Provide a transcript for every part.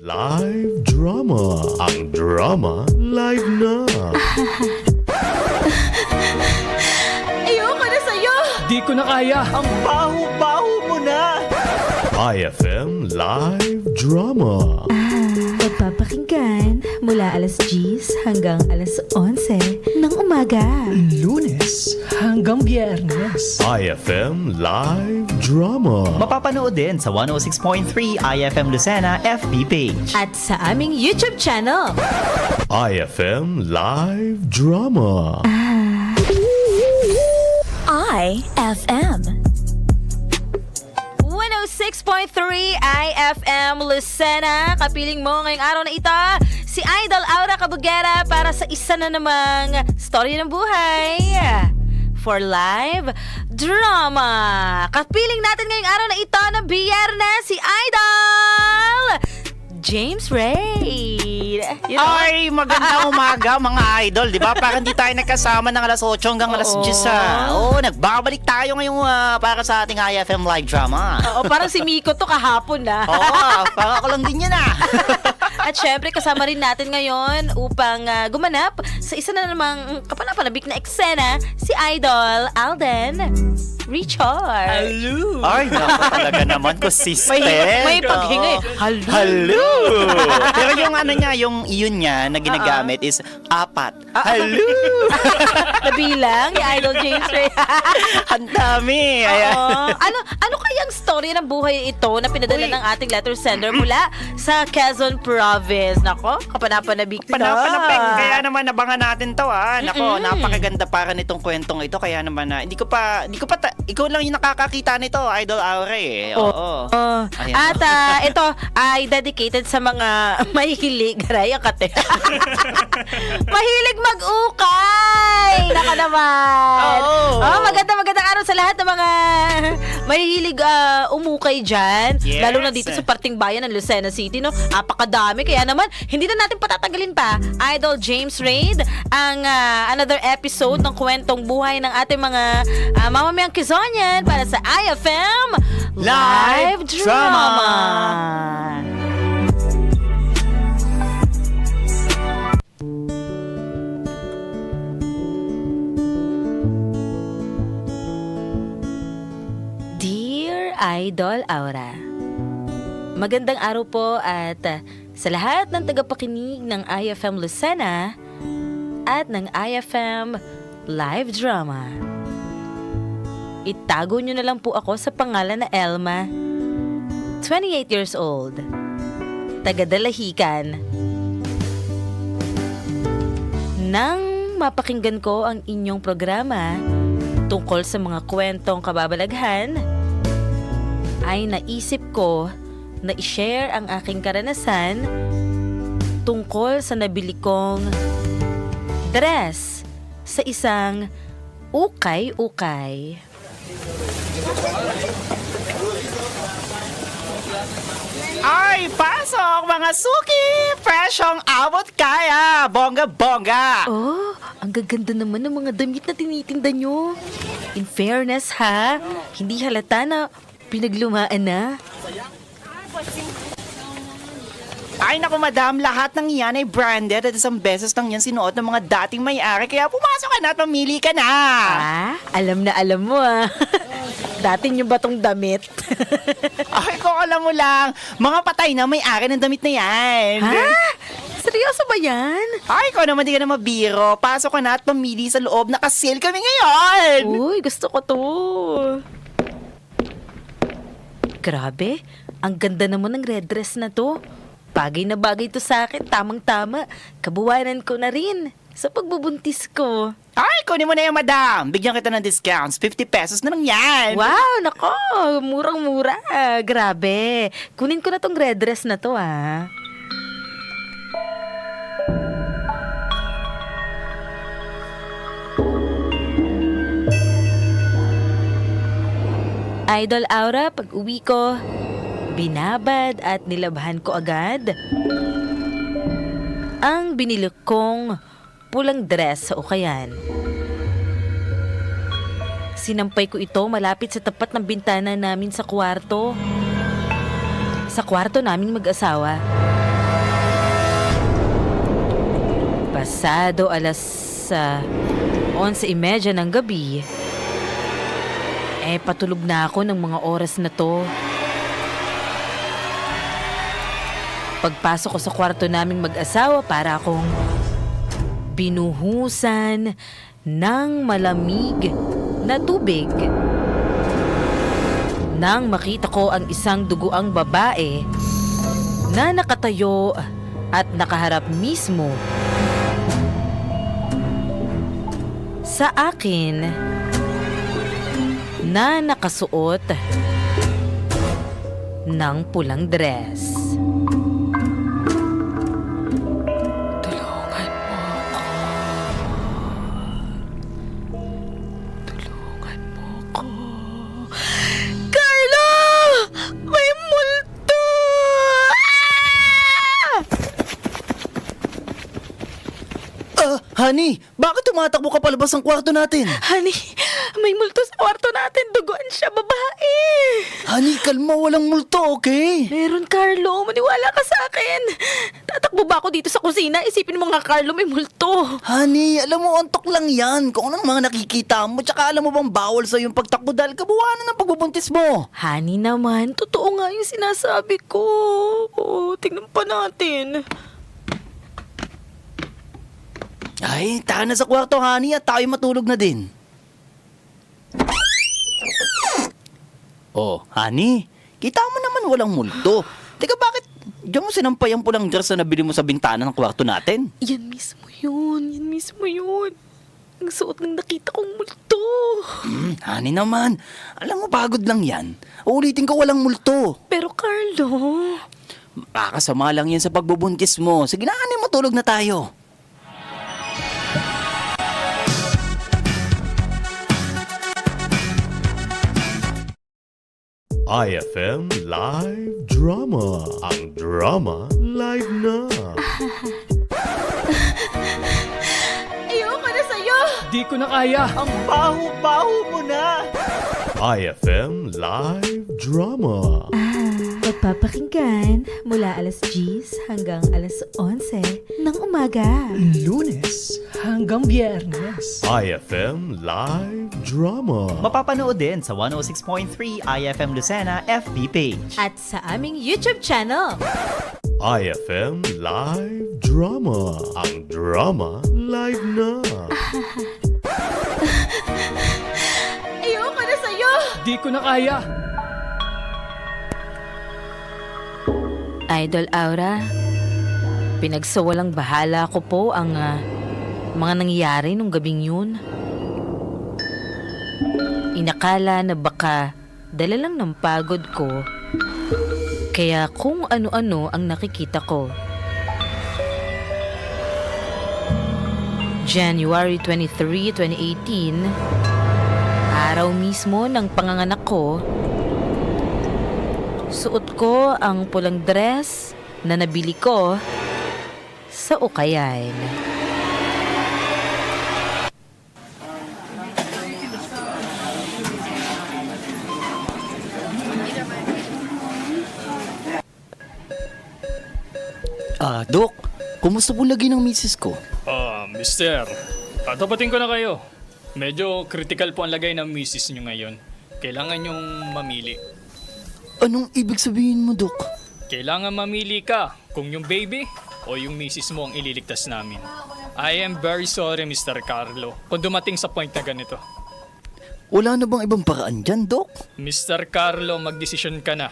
Live drama. Ang drama, live na. Ayoko na sa'yo! Di ko na kaya. Ang baho-baho mo na! IFM Live Drama. Pagpapakinggan mula alas 10 hanggang alas 11 ng umaga. Lunes hanggang biyernes. IFM Live Drama. Mapapanood din sa 106.3 IFM Lucena FB page. At sa aming YouTube channel. IFM Live Drama. IFM. 106.3 IFM Lucena. Kapiling mo ngayong araw na ito, si Idol Aura Kabugera para sa isa na namang story ng buhay. For live drama. Kapiling natin ngayong araw na ito ng biyernes, si Idol James Ray. You know? Ay, magandang umaga mga idol, di ba? Parang di tayo nagkasama ng alas 8 hanggang alas Oo. 10 ha. Oo, nagbabalik tayo ngayong ah, para sa ating IFM live drama. Oo, parang si Miko to kahapon na. Oo, parang ako lang din yan ah. At syempre, kasama rin natin ngayon upang ah, gumanap sa isa na namang kapanapanabik na eksena, si Idol Alden Richard. Hello. Ay, naku talaga naman ko sister. May, may paghinga eh. Halo. Hello! Pero yung ano niya, yung iyon niya na ginagamit is apat. Hello! Nabilang ni Idol James Ray. Ang dami! Ayan. Oo. ano ano kayang story ng buhay ito na pinadala Uy. ng ating letter sender mula sa Quezon Province? Nako, kapanapanabik na. Panapanapik. Kaya naman nabangan natin to ah. Nako, Mm-mm. napakaganda para nitong kwentong ito. Kaya naman na, hindi ko pa, hindi ko pa, ta- ikaw lang yung nakakakita nito, Idol Aure eh. Oo. Oh. Ayan. At ah, ito ay dedicated sa mga mahilig. Garay, ang kate. mahilig mag-ukay! Naka naman! Oo. Oh, maganda magandang araw sa lahat ng mga mahilig ah, umukay dyan. Yes. Lalo na dito sa parting bayan ng Lucena City, no? Apakadami. Kaya naman, hindi na natin patatagalin pa. Idol James Raid, ang ah, another episode ng kwentong buhay ng ating mga uh, mamamayang Kizonian para sa IFM Live Drama. Dear Idol Aura, Magandang araw po at uh, sa lahat ng tagapakinig ng IFM Lucena at ng IFM Live Drama. Itago nyo na lang po ako sa pangalan na Elma, 28 years old, taga-dalahican. Nang mapakinggan ko ang inyong programa tungkol sa mga kwentong kababalaghan, ay naisip ko na i-share ang aking karanasan tungkol sa nabili kong dress sa isang ukay-ukay. Ay, pasok mga suki! Presyong abot kaya! Bongga-bongga! Oh, ang gaganda naman ng mga damit na tinitinda nyo. In fairness ha, hindi halata na pinaglumaan na. Ay naku madam, lahat ng yan ay branded at isang beses lang yan sinuot ng mga dating may-ari kaya pumasok ka na at mamili ka na! Ah, alam na alam mo ah. Dati nyo ba tong damit? Ay, kung alam mo lang, mga patay na may-ari ng damit na yan. ha? Seryoso ba yan? Ay, ikaw naman di ka na mabiro. Pasok ka na at pamili sa loob. Nakasil kami ngayon! Uy, gusto ko to. Grabe, ang ganda naman ng red dress na to. Bagay na bagay to sa akin, tamang-tama. Kabuwanan ko na rin sa pagbubuntis ko. Ay, kunin mo na yan, madam. Bigyan kita ng discounts. 50 pesos na lang yan. Wow, nako, murang-mura. Grabe. Kunin ko na tong red dress na to, ah. Idol Aura, pag uwi ko, Binabad at nilabhan ko agad ang binilok kong pulang dress sa ukayan. Sinampay ko ito malapit sa tapat ng bintana namin sa kwarto. Sa kwarto naming mag-asawa. Pasado alas uh, 11.30 ng gabi, eh patulog na ako ng mga oras na to. Pagpasok ko sa kwarto naming mag-asawa para akong binuhusan ng malamig na tubig. Nang makita ko ang isang duguang babae na nakatayo at nakaharap mismo sa akin na nakasuot ng pulang dress. Honey, bakit tumatakbo ka palabas ng kwarto natin? Honey, may multo sa kwarto natin. Duguan siya, babae. Honey, kalma, walang multo, okay? Meron, Carlo. Maniwala ka sa akin. Tatakbo ba ako dito sa kusina? Isipin mo nga, Carlo, may multo. Honey, alam mo, antok lang yan. Kung anong mga nakikita mo, tsaka alam mo bang bawal sa yung pagtakbo dahil kabuuan ng pagbubuntis mo. Honey naman, totoo nga yung sinasabi ko. Oo, tingnan pa natin. Ay, taka na sa kwarto, honey, at tayo matulog na din. Oh, honey, kita mo naman walang multo. Teka, bakit diyan mo sinampay ang pulang dress na nabili mo sa bintana ng kwarto natin? Yan mismo yun. Yan mismo yun. Ang suot ng nakita kong multo. Hmm, honey naman, alam mo, pagod lang yan. Uulitin ko walang multo. Pero Carlo, Makakasama lang yan sa pagbubuntis mo. Sige na, honey, matulog na tayo. IFM Live Drama. Ang drama live na. ayoko na sa'yo. Di ko na kaya. Ang baho-baho mo na! IFM Live Drama. Magpapakinggan mula alas 10 hanggang alas 11 ng umaga. Lunes hanggang biyernes. IFM Live Drama. Mapapanood din sa 106.3 IFM Lucena FB page. At sa aming YouTube channel. IFM Live Drama. Ang drama live na. Ayoko na sa'yo. Di ko na kaya. Idol Aura, pinagsawalang bahala ko po ang ah, mga nangyayari nung gabing yun. Inakala na baka dala lang ng pagod ko, kaya kung ano-ano ang nakikita ko. January 23, 2018, araw mismo ng panganganak ko, Suot ko ang pulang dress na nabili ko sa Ukayan. Ah, Dok, kumusta po lagi ng misis ko? Ah, mister. Tatapatin ko na kayo. Medyo critical po ang lagay ng misis nyo ngayon. Kailangan nyong mamili. Anong ibig sabihin mo, Dok? Kailangan mamili ka kung yung baby o yung misis mo ang ililigtas namin. I am very sorry, Mr. Carlo, kung dumating sa point na ganito. Wala na bang ibang paraan dyan, Dok? Mr. Carlo, magdesisyon ka na.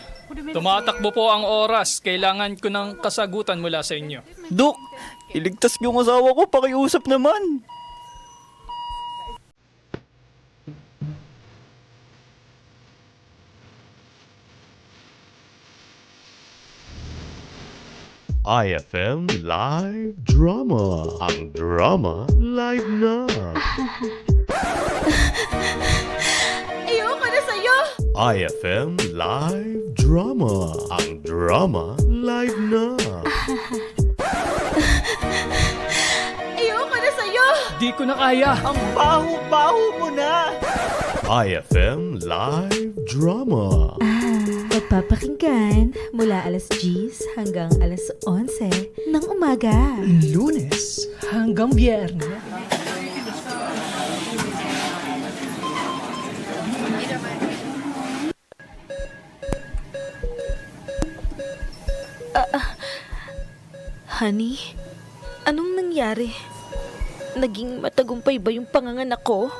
Tumatakbo po ang oras. Kailangan ko ng kasagutan mula sa inyo. Dok, iligtas ang asawa ko, pakiusap naman. IFM Live Drama. Ang drama live na. Ayoko na sa'yo! IFM Live Drama. Ang drama live na. Ayoko na sa'yo! Di ko na kaya. Ang baho-baho mo na! IFM Live Drama. Mapapakinggan mula alas 10 hanggang alas 11 ng umaga. Lunes hanggang biyernes. Honey, anong nangyari? Naging matagumpay ba yung panganganak ko?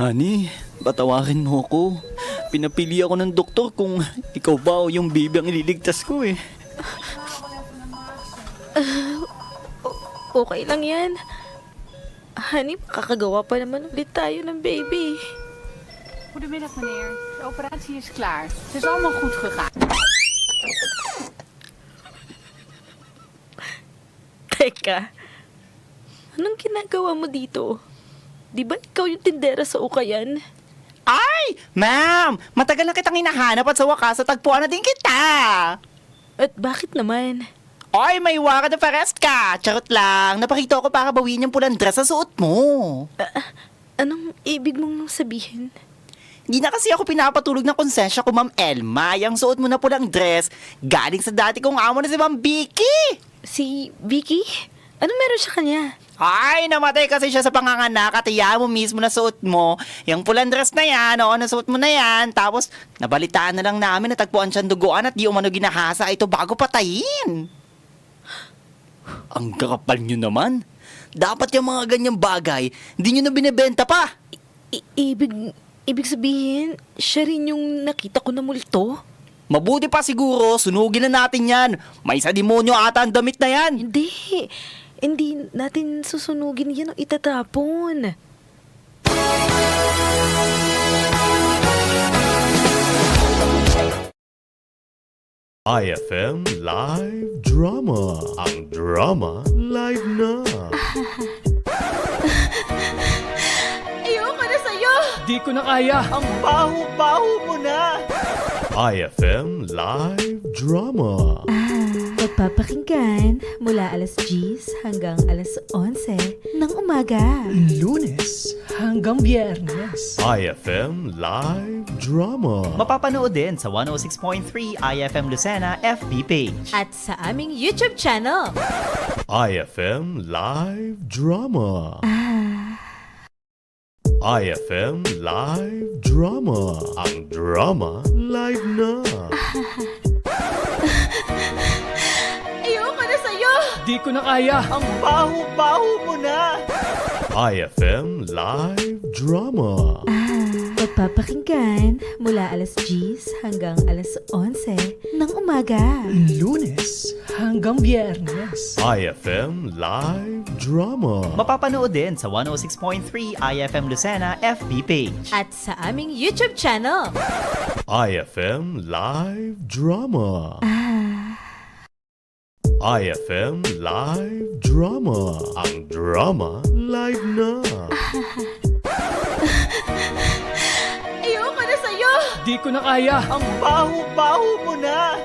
Honey, patawarin mo ako. Pinapili ako ng doktor kung ikaw ba o yung baby ang ililigtas ko eh. Okay lang yan. Honey, makakagawa pa naman ulit tayo ng baby. Goedemiddag meneer. De operatie is klaar. Het is allemaal goed gegaan. Teka, anong ginagawa mo dito? Di ba ikaw yung tindera sa ukayan? Ay! Ma'am! Matagal na kitang hinahanap at sa wakas tagpuan na din kita! At bakit naman? Oy, may waka na parest ka! Charot lang, napakita ko para bawin yung pulang dress sa suot mo. Anong ibig mong sabihin? Hindi na kasi ako pinapatulog ng konsensya ko, Ma'am Elma. Yung suot mo na pulang dress, galing sa dati kong amo na si Ma'am Vicky. Si Vicky? Ano meron sa kanya? Ay, namatay kasi siya sa panganganak at iya mo mismo na suot mo. Yung pulang dress na yan, oo, nasuot mo na yan. Tapos, nabalitaan na lang namin na tagpuan siyang duguan at di umano ginahasa ito bago patayin. Ang kakapal nyo naman. Dapat yung mga ganyang bagay, hindi nyo na binibenta pa. I- ibig, ibig sabihin, siya rin yung nakita ko na multo? Mabuti pa siguro, sunugin na natin yan. May sa demonyo ata ang damit na yan. Hindi. Hindi natin susunugin yan o itatapon. IFM Live Drama. Ang drama live na. Ayoko na sa'yo! Di ko na kaya. Ang baho-baho mo na. IFM Live Drama. Magpapakinggan mula alas 10 hanggang alas 11 ng umaga. Lunes hanggang biyernes. IFM Live Drama. Mapapanood din sa 106.3 IFM Lucena FB page. At sa aming YouTube channel. IFM Live Drama. IFM Live Drama. Ang drama live na. Sa'yo! Di ko na kaya. Ang baho-baho mo na. IFM Live Drama. Magpapakinggan mula alas 10 hanggang alas 11 ng umaga. Lunes hanggang biyernes. IFM Live Drama. Mapapanood din sa 106.3 IFM Lucena FB page. At sa aming YouTube channel. IFM Live Drama. IFM Live Drama. Ang drama live na. Ayoko na sa'yo! Di ko na kaya. Ang baho-baho mo na.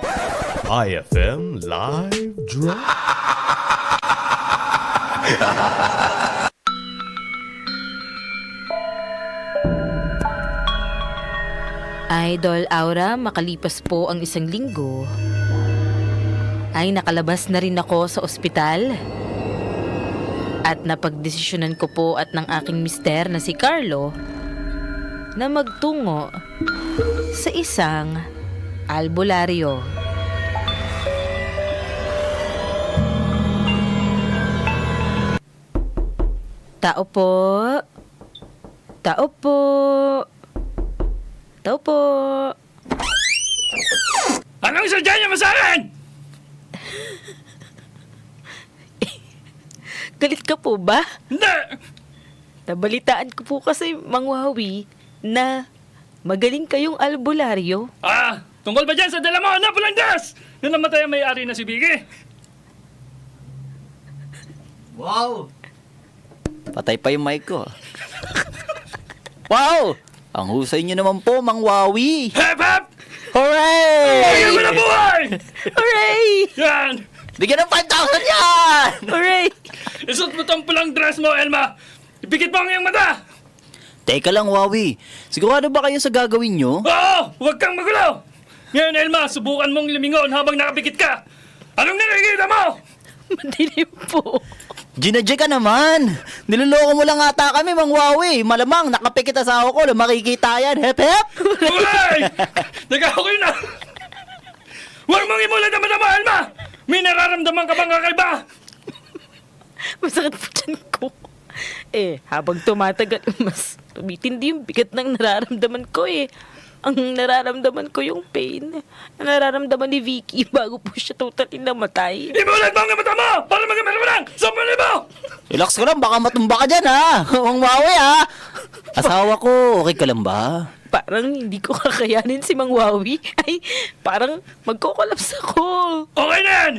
IFM Live Drama. Idol Aura, makalipas po ang isang linggo, ay nakalabas na rin ako sa ospital. At napagdesisyonan ko po at ng aking mister na si Carlo na magtungo sa isang albularyo. Tao po. Tao po. Tao po. Anong sadya niya mo sa akin? Galit ka po ba? Hindi! Nabalitaan ko po kasi, Mang Wawi, na magaling kayong albularyo. Ah, tungkol ba dyan sa dala mo? Ano, Pulandas? Nung namatay ang may-ari na si Vicky? Wow! Patay pa yung mic ko. wow! Ang husay nyo naman po, Mang Wawi! Hep, hep! Hooray! Bigyan mo na buhay! Hooray! Yan! Bigyan ng 5,000 yan! Hooray! Isuot mo tong pulang dress mo, Elma! Ipikit mo ang iyong mata! Teka lang, Wawi. Sigurado ba kayo sa gagawin nyo? Oo! Huwag kang magulo! Ngayon, Elma, subukan mong lumingon habang nakapikit ka. Anong nakikita mo? Madilim po. Ginadya ka naman. Niloloko mo lang ata kami, Mang Wawi. Malamang, nakapikit asawa ko. Makikita yan. Hep, hep. Ulay! Nag-okay na! Huwag mong imulat ang mata mo, Elma! May nararamdaman ka bang kakaiba? Masakit po dyan ko. Eh, habang tumatagal, mas tumitindi yung bigat ng nararamdaman ko eh. Ang nararamdaman ko yung pain na nararamdaman ni Vicky bago po siya totally namatay. Imulat mo ang mata mo para magamit mo lang! Sampan libo! Relax ka lang, baka matumba ka dyan, ha? Mang Wawi, ha? Asawa ko, okay ka lang ba? Parang hindi ko kakayanin si Mang Wawi. Ay, parang magkokolaps ako. Okay na yan!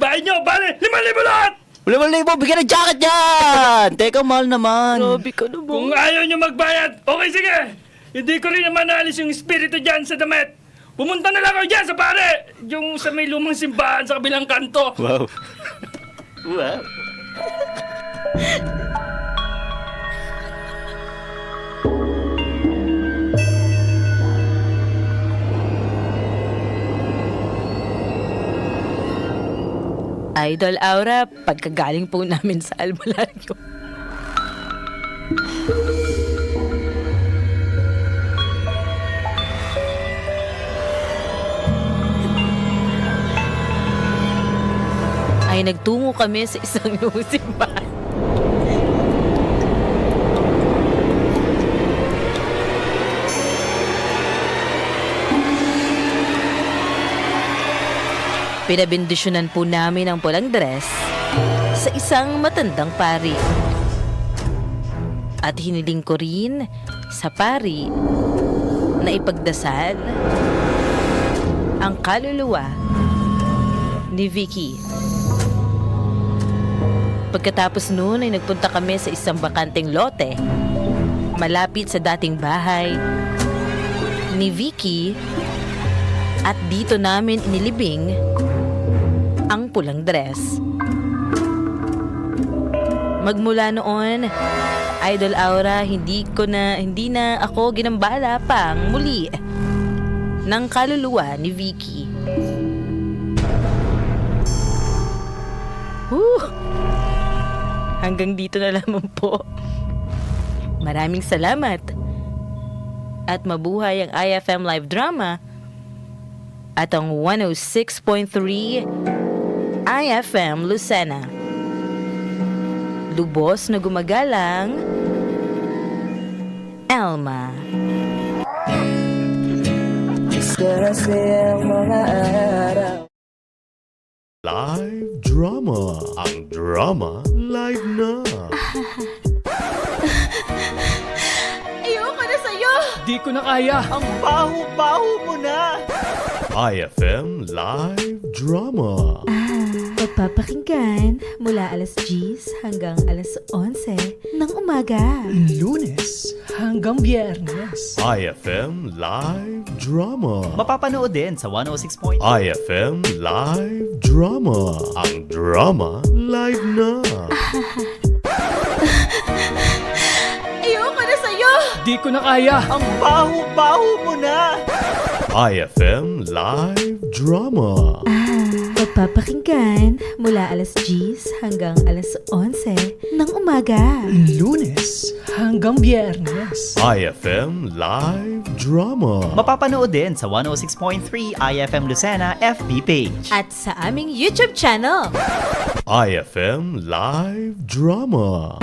Bayad nyo, bale, lima libo lahat! Wala mo, bigyan ng jacket yan! Teka, mahal naman. Grabe ka naman. Kung ayaw nyo magbayad, okay sige! Hindi ko rin naman naalis yung espiritu dyan sa damit. Pumunta na lang kayo dyan sa pare! Yung sa may lumang simbahan sa kabilang kanto. Wow. wow. Idol Aura, pagkagaling po namin sa albularyo. Ay nagtungo kami sa isang lusimbahan. Pinabindisyonan po namin ang pulang dress sa isang matandang pari. At hiniling ko rin sa pari na ipagdasal ang kaluluwa ni Vicky. Pagkatapos noon ay nagpunta kami sa isang bakanteng lote malapit sa dating bahay ni Vicky at dito namin inilibing ang pulang dress. Magmula noon, Idol Aura, hindi ko na hindi na ako ginambala pang muli ng kaluluwa ni Vicky. Whew! Hanggang dito na lamang po. Maraming salamat. At mabuhay ang IFM Live Drama at ang 106.3 IFM Lucena. Lubos na gumagalang Elma. Live drama. Ang drama live na. Ayoko na sa'yo! Di ko na kaya. Ang baho-baho mo na! IFM live drama. Pagpapakinggan mula alas 10 hanggang alas 11 ng umaga. Lunes hanggang biyernes. IFM live drama. Mapapanood din sa 106.3 IFM live drama. Ang drama live na. Ayoko na sa'yo! Di ko na kaya. Ang baho-baho mo na! IFM live drama. Pagpapakinggan mula alas 10 hanggang alas 11 ng umaga. Lunes hanggang biyernes. IFM live drama. Mapapanood din sa 106.3 IFM Lucena FB page. At sa aming YouTube channel. IFM live drama.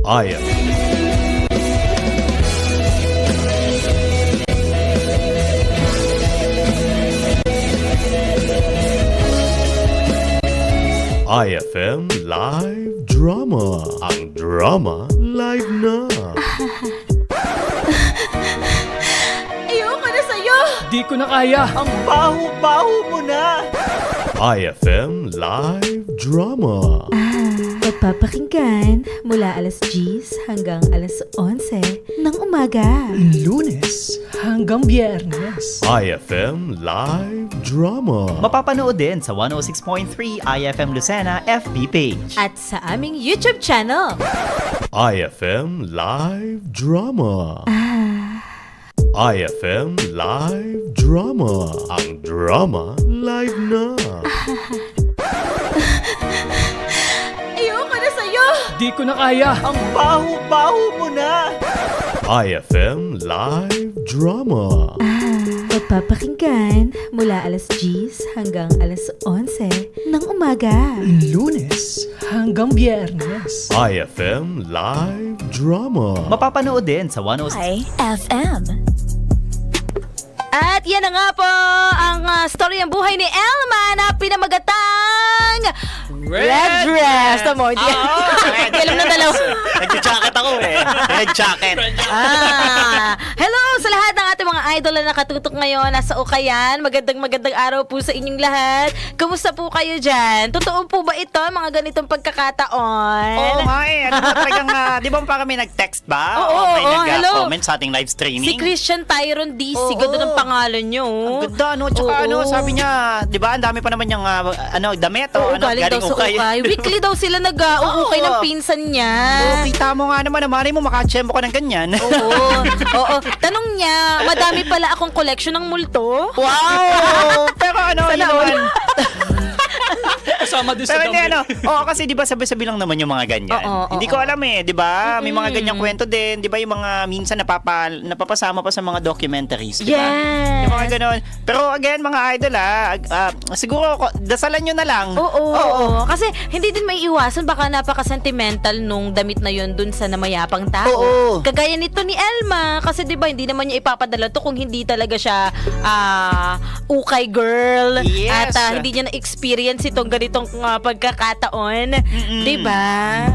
IFM. IFM live drama. Ang drama live na. Ayoko na sa'yo! Di ko na kaya. Ang baho-baho mo na! IFM live drama. Pagpapakinggan mula alas 10 hanggang alas 11 ng umaga. Lunes hanggang biyernes. IFM live drama. Mapapanood din sa 106.3 IFM Lucena FB page. At sa aming YouTube channel. IFM live drama. IFM Live Drama. Ang drama live na. Ayoko na sa'yo! Di ko na kaya. Ang baho-baho mo na! IFM Live Drama. Mapapakinggan mula alas 10 hanggang alas 11 ng umaga. Lunes hanggang biyernes. IFM Live Drama. Mapapanood din sa 106 IFM. At yan na nga po ang ah, story ng buhay ni Elma na pinamagatang Red, Dress. Tamo, hindi. Alam na dalawa. Nag-jacket ako eh. Red jacket. Ah, hello sa lahat ng ating mga idol na nakatutok ngayon nasa Ukayan. Magandang magandang araw po sa inyong lahat. Kumusta po kayo dyan? Totoo po ba ito, mga ganitong pagkakataon? Oo nga eh. Ano ba talagang, ah, di ba pa kami nag-text ba? Oo, O may oo, hello. nag-comment sa ating live streaming? Si Christian Tyron DC, Oo. ganda ng pangalan niyo. Ang ganda, ano? Tsaka Oo. ano, sabi niya, di ba, ang dami pa naman yung, ah, ano, damit o Oo, ano, galing, daw sa ukay. Weekly daw sila nag-uukay ng pinsan niya. Oo, kita mo nga naman, amari mo, makachempo ka ng ganyan. Oo. Oo. Tanong niya, madami pala akong collection ng multo. Wow! Pero ano, yun naman. Kasama din Pero hindi ano, oo kasi 'di ba sabi-sabi lang naman yung mga ganyan. Oo, oo, hindi ko oo. alam eh, 'di ba? May mga ganyang kwento din, 'di ba? Yung mga minsan napapa napapasama pa sa mga documentaries, 'di ba? Yes. Yung mga ganon. Pero again, mga idol ah, ah, siguro ko- dasalan nyo na lang. Oo, oo, Kasi hindi din may iwasan baka napaka-sentimental nung damit na yon dun sa namayapang tao. Oo. Kagaya nito ni Elma kasi 'di ba hindi naman niya ipapadala to kung hindi talaga siya ah ukay girl Yes. at ah, hindi niya na-experience itong ganitong ah, pagkakataon, 'di ba?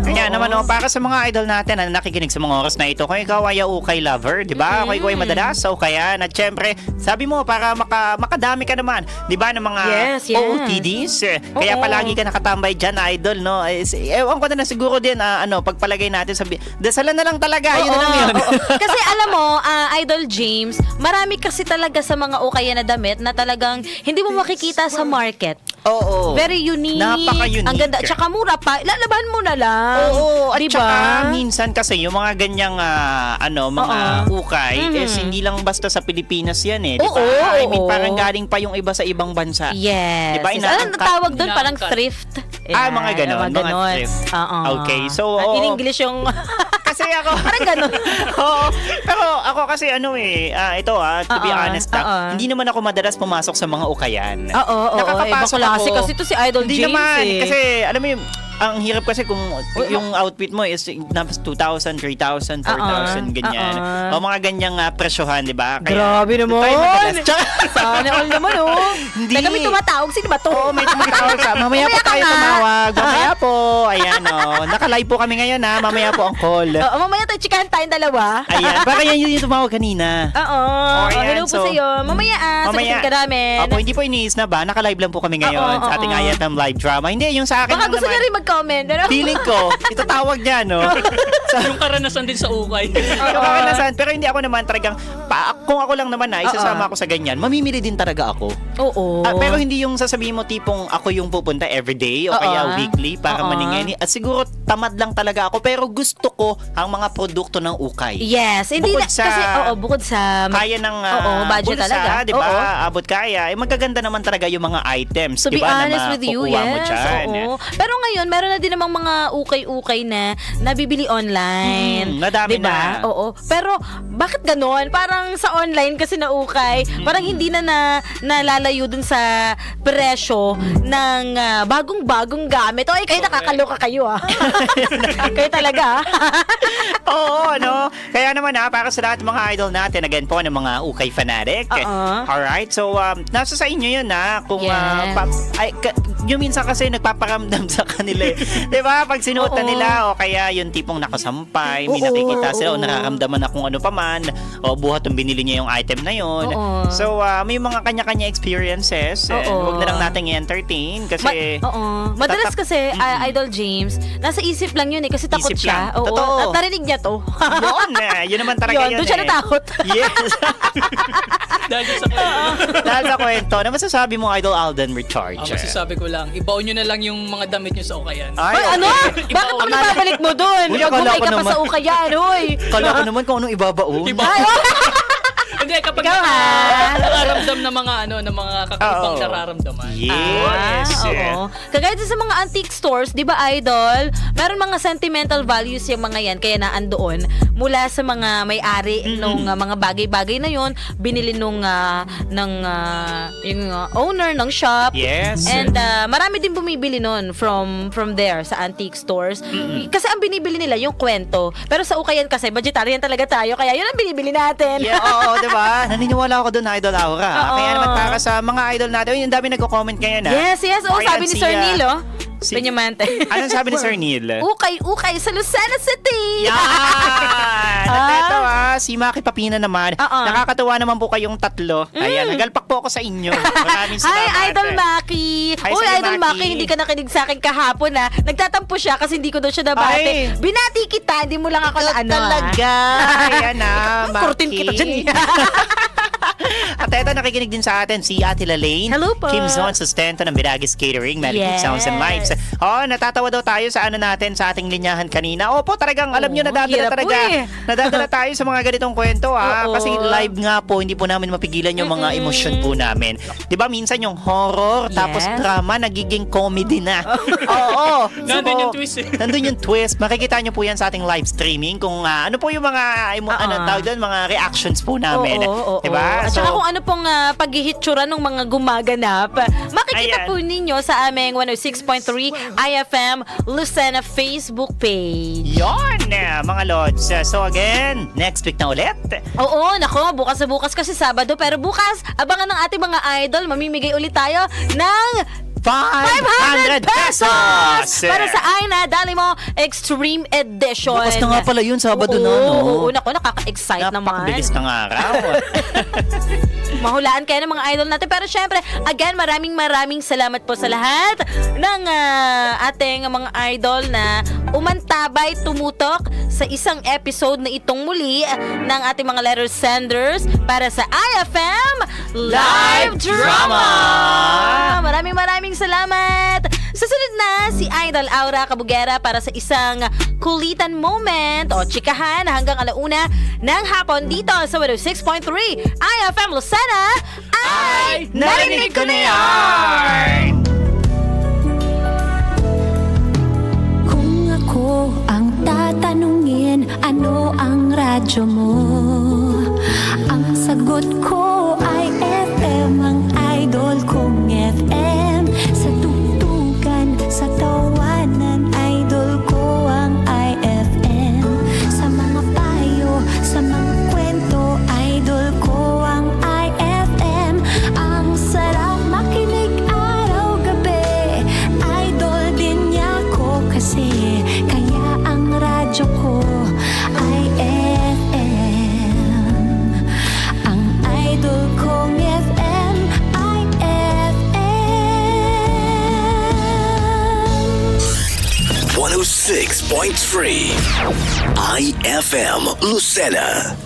Kaya Oo. naman, oh, para sa mga idol natin na nakikinig sa mga oras na ito, kung ikaw ay ukay lover, di ba? Kung ikaw ay madalas sa ukayan, at syempre, sabi mo, para maka, makadami ka naman, di ba, ng mga Yes, yes. OOTDs. Kaya Oo. palagi ka nakatambay dyan, idol, no? Eh, Ewan ko na na siguro din, ah, ano, pagpalagay natin, sabi, dasalan na lang talaga, yun na lang Oo, yun. oo. Kasi alam mo, ah, Idol James, marami kasi talaga sa mga ukaya na damit na talagang hindi mo makikita sa market. Oo. Very unique. Napaka-unique. Ang ganda. Tsaka mura pa. Lalaban mo na lang. Oo, at diba? saka minsan kasi yung mga ganyang ah, ano, mga Oo. ukay Mhm. is hindi lang basta sa Pilipinas yan eh, di ba? Oo, I mean, parang galing pa yung iba sa ibang bansa. Yes. Diba, yes. Anong tawag doon? Parang thrift. Ah, mga ganon, mga ganon. thrift. Oo. Okay, so, At in English yung... Kasi ako, parang ganon. Oo. Pero ako kasi ano eh, ah, ito ah, to be Oo, honest lang, oo. hindi naman ako madalas pumasok sa mga ukayan. Oo, oo, Nakakapasok klase ako. kasi to si Idol Hindi James naman, eh. kasi alam mo yung, ang hirap kasi kung yung outfit mo is na 2,000, 3,000, 4,000, ganyan. Oo. O mga ganyang ah, presyohan, di ba? Grabe naman. Tayo madalas. Tsaka, Sana all naman, oh. Hindi. Teka, may tumatawag. Sino ba to? Oo, may tumatawag sa. Mamaya po Mamaya ka tayo nga. tumawag. Mamaya po. Ayan, oh. Naka-live po kami ngayon, ha. Mamaya po ang call. Oo, mamaya tayo chikahan tayong dalawa. Ayan. Baka yan yun yung tumawag kanina. Oo. Oh, ayan. hello po So, sa'yo. Mamaya ah, sagutin ka namin. Opo, hindi po iniis na ba? Naka-live lang po kami ngayon Oo, sa ating oo. IFM live drama. Hindi, yung sa akin Baka lang gusto niya naman. rin mag-comment. Pero... Feeling ko, itatawag niya, no? sa, Yung karanasan din sa ukay. yung kakanasan. Pero hindi ako naman talagang, pa, kung ako lang naman na, isasama ako sa ganyan, mamimili din talaga ako. Oo. Ah, pero hindi yung sasabihin mo tipong ako yung pupunta everyday o Oo. kaya weekly para Oo. maningeni. At siguro tamad lang talaga ako pero gusto ko ang mga produkto ng ukay. Yes. Hindi Bukod na, sa- kasi, oo, bukod sa... Kaya ng ah, Oo, budget bulsa, talaga. di ba? Oo. Abot kaya. Eh, magaganda naman talaga yung mga items, To di be ba? honest na with you, makukuha mo yes. dyan. Oo. Pero ngayon, meron na din namang mga ukay-ukay na nabibili online. Mm, nadami diba? na. Oo. Pero, bakit ganon? Parang sa online kasi na ukay, parang hindi na, na nalalayo dun sa presyo ng ah, bagong-bagong gamit. O, ay, kayo nakakaloka kayo ah. kayo talaga ah. Oo, no? Kaya naman ha, para sa lahat ng mga idol natin, again po, ng mga ukay fanatic. Oo. Alright, so um, nasa sa inyo yun ha, kung ah, Yes. pa- ay, ka- yung minsan kasi nagpaparamdam sa kanila eh. 'Di ba? Pag sinuotan Oo. nila o kaya yung tipong nakasampay, may Oo, nakikita sila o oo. nararamdaman na kung ano pa man o buhat yung binili niya yung item na yun. Oo. So, ah, may mga kanya-kanya experiences. Eh, Oo. Huwag na lang nating i-entertain kasi Ma- oo. Madalas tatap- kasi, ah, Idol James, nasa isip lang yun eh, kasi takot Isip siya. lang. Oo. Totoo. At narinig niya to. yun, eh, yun naman talaga yun, Yun, doon siya eh. natakot. Yes. Dahil sa kwento. Dahil sa kwento, na masasabi mo, Idol Alden Recharge? Ang masasabi ko lang, ibaon nyo na lang yung mga damit nyo sa ukayan. Ay, Ay, ano? Bakit mo nababalik mo doon? Uy, Huwag akala bumay ko ka pa naman. sa ukayan, hoy. Kala ko naman kung anong ibabaon. Iba- Ay, oh. Ikaw ha? Nakaramdam ng mga ano, ng mga kakaibang Oo. nararamdaman. Yes. Ah, oo. Kagaya din sa mga antique stores, 'di ba, idol? Meron mga sentimental values yung mga 'yan kaya naandoon mula sa mga may-ari nung uh, mga bagay-bagay na 'yon, binili nung uh, ng uh, yung uh, owner ng shop. Yes. And uh, marami din bumibili nun from from there sa antique stores. Kasi ang binibili nila yung kwento. Pero sa ukayan kasi vegetarian talaga tayo kaya yun ang binibili natin. Yeah, oo, di ba? Naniniwala ako doon, Idol Aura. Oo. Kaya naman para sa mga idol natin, yung dami nagko-comment ngayon, ha? Yes, yes. Oh, Ayan, sabi ni si, Sir ah, Neil, oh. Si- Penyamante. Anong sabi ni Sir Neil? Ukay, ukay sa Lucena City. Yan! At Ah. eto ah, si Maki Papina naman. Oo. Nakakatuwa naman po kayong tatlo. Ayan, nagalpak po ako sa inyo. Maraming salamat. Hi, Idol Maki! Hi, Uy, sa'yo, Idol Maki. Maki, hindi ka nakinig sa akin kahapon ha. Nagtatampo siya kasi hindi ko daw siya nabate. Ay. Binati kita, hindi mo lang ako na ano ha. Talaga. Ayan na, Maki. Kurtin kita dyan eh. At eto, nakikinig din sa atin si Ate Lane. Hello po. Kim Zon Sustento ng Miragis Catering, Medical Yes. Sounds and Lives. Oh, natatawa daw tayo sa ano natin sa ating linyahan kanina. Opo, talagang alam nyo, Oo, nadadala hirap talaga. po eh. Nadadala tayo sa mga ganitong kwento ah. Oo. Kasi live nga po, hindi po namin mapigilan yung mga Mm-mm. emosyon po namin. 'Di ba minsan yung horror tapos Yes. drama nagiging comedy na. Oo. Nandun So, yung twist eh. Nandun yung twist. Makikita nyo po yan sa ating live streaming kung ah, ano po yung mga Oo. ano tawag doon, mga reactions po namin. Oo, oo, diba? At saka kung ano pong uh, paghihitsura ng mga gumaganap, makikita Ayan. po ninyo sa aming 106.3 IFM Lucena Facebook page. Yon, eh, mga lods. So again, next week na ulit. Oo, nako, bukas sa bukas kasi Sabado. Pero bukas, abangan ng ating mga idol, mamimigay ulit tayo ng 500 pesos! Para sa Aina Dalimo Extreme Edition. Bukas na nga pala yun, Sabado oo, na, no? Oo, nako, nakaka-excite naman. Napakabilis ng araw. Mahulaan kayo ng mga idol natin. Pero syempre, again, maraming maraming salamat po sa lahat ng ah, ating mga idol na umantabay, tumutok sa isang episode na itong muli ng ating mga letter senders para sa IFM Live Drama! Maraming maraming salamat! Susunod na si Idol Aura Kabugera para sa isang kulitan moment o chikahan hanggang alauna ng hapon dito sa 106.3 IFM Lucena ay narinig ko na yan! Kung ako ang tatanungin, ano ang radyo mo? Ang sagot ko 106.3 IFM Lucena.